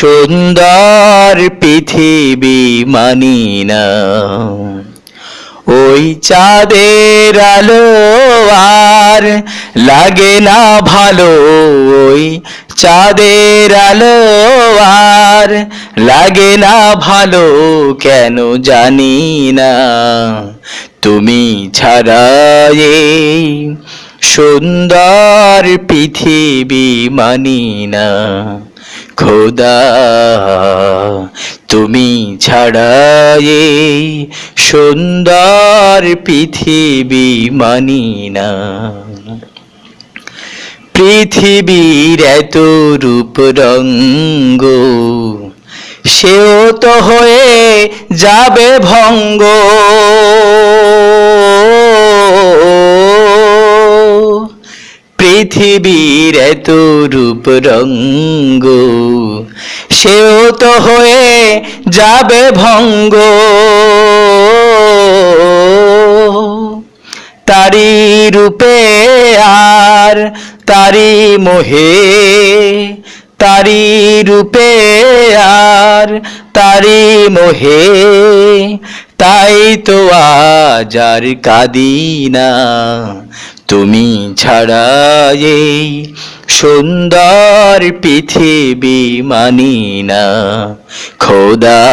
সুন্দর পৃথিবী মানি না ওই চাঁদের আলো আর লাগে না ভালো। ওই চাঁদের আলো আর লাগে না ভালো, কেন জানি না তুমি ছাড়া এই সুন্দর পৃথিবী মানি না খোদা, তুমি ছাড়া এই সুন্দর পৃথিবী মানি না। পৃথিবীর এত রূপ রঙ্গ, সেও তো হয়ে যাবে ভঙ্গ। পৃথিবীর এত রূপ রঙ্গ, সেও তো হয়ে যাবে ভঙ্গ। তারি রূপে আর তারি মোহে, তারি রূপে আর তারি মোহে, তাই তো আজ আর তুমি ছাড়া এই সুন্দর পৃথিবী মানি না, খোদা।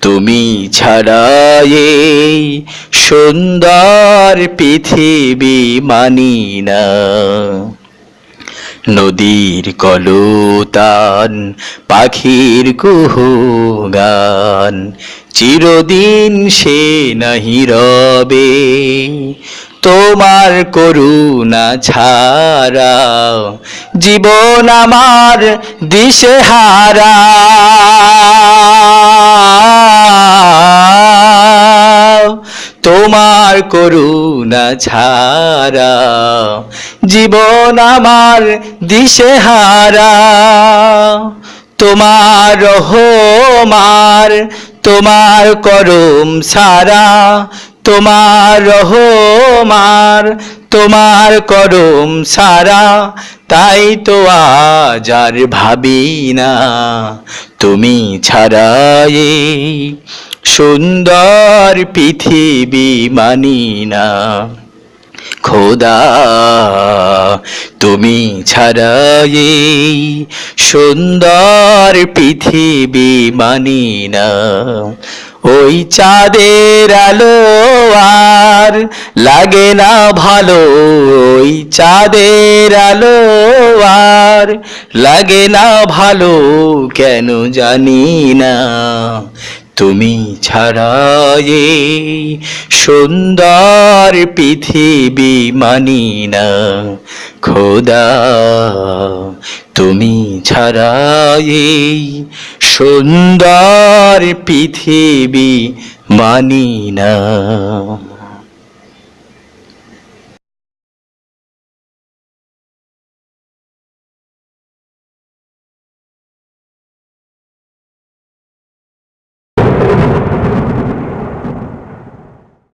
তুমি ছাড়া এই সুন্দর পৃথিবী মানি না। নদীর কলতান, পাখির কুহু গান চিরদিন সে নাহি রবে। তোমার করুণা ছাড়া জীবন আমার দিশে হারা তোমার করুণা ছাড়া জীবন আমার দিশে হারা তোমার রহমার তোমার করম সারা, তোমার রহমার, তোমার করম সারা, তাই তো আজ আর ভাবি না। তুমি ছাড়াই সুন্দর পৃথিবী মানি না। খোদা, তুমি ছাড়া এই সুন্দর পৃথিবী মানি না। ওই চাঁদের আলো আর লাগে না ভালো, ওই চাঁদের আলো আর লাগে না ভালো, কেন জানি না। তুমি ছাড়ায়ে সুন্দর পৃথিবী মানি না খোদা। তুমি ছাড়ায়ে সুন্দর পৃথিবী মানি না।